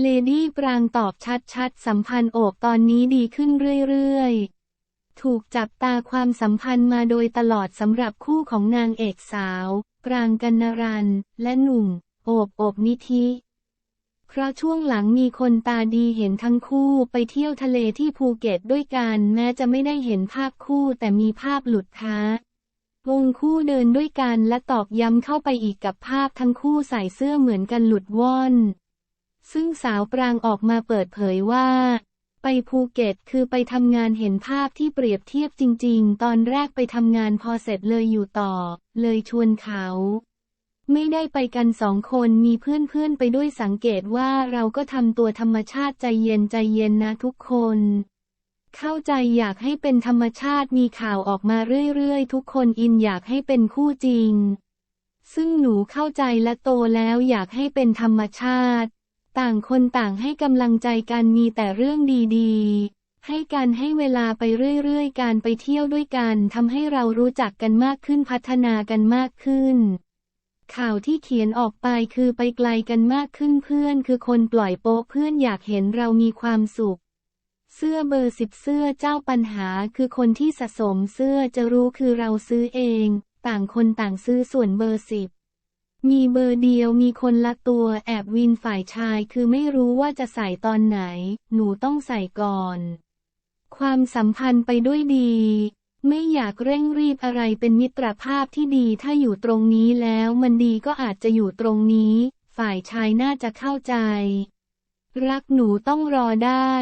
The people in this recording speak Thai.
เลดี้ปรางตอบชัดๆ สัมพันธ์โอบตอนนี้ดีขึ้นเรื่อยๆ ถูกจับตาความสัมพันธ์มาโดยตลอดสำหรับคู่ของนางเอกสาว ปรางกันนรัน และหนุ่ม โอบโอบนิธิ เพราะช่วงหลังมีคนตาดีเห็นทั้งคู่ไปเที่ยวทะเลที่ภูเก็ตด้วยกันแม้จะไม่ได้เห็นภาพคู่แต่มีภาพหลุดท้าวงคู่เดินด้วยกันและตอกย้ำเข้าไปอีกกับภาพทั้งคู่ใส่เสื้อเหมือนกันหลุดว่อน ซึ่งสาวปรางออกมาเปิดเผยว่า ไปภูเก็ตคือไปทำงานเห็นภาพที่เปรียบเทียบจริง ๆ ตอนแรกไปทำงานพอเสร็จเลยอยู่ต่อ เลยชวนเขา ไม่ได้ไปกันสองคนมีเพื่อนๆไปด้วยสังเกตว่าเราก็ทำตัวธรรมชาติใจเย็นใจเย็นนะทุกคนเข้าใจอยากให้เป็นธรรมชาติมีข่าวออกมาเรื่อยๆ ทุกคนอินอยากให้เป็นคู่จริง ซึ่งหนูเข้าใจและโตแล้วอยากให้เป็นธรรมชาติ ต่างคนต่างให้กำลังใจกันมีแต่เรื่องดีๆ ให้กันให้เวลาไปเรื่อยๆ การไปเที่ยวด้วยกันทำให้เรารู้จักกันมากขึ้นพัฒนากันมากขึ้น ข่าวที่เขียนออกไปคือไปไกลกันมากขึ้นเพื่อน คือคนปล่อยโป๊ะเพื่อนอยากเห็นเรามีความสุข เสื้อเบอร์สิบเสื้อเจ้าปัญหาคือคนที่สะสมเสื้อจะรู้คือเราซื้อเอง ต่างคนต่างซื้อส่วนเบอร์สิบ มีเบอร์เดียวมีคนละตัวแอบวินฝ่ายชายคือไม่รู้ว่าจะใส่ตอนไหน หนูต้องใส่ก่อน ความสัมพันธ์ไปด้วยดี ไม่อยากเร่งรีบอะไรเป็นมิตรภาพที่ดีถ้าอยู่ตรงนี้แล้วมันดีก็อาจจะอยู่ตรงนี้ ฝ่ายชายน่าจะเข้าใจ รักหนูต้องรอได้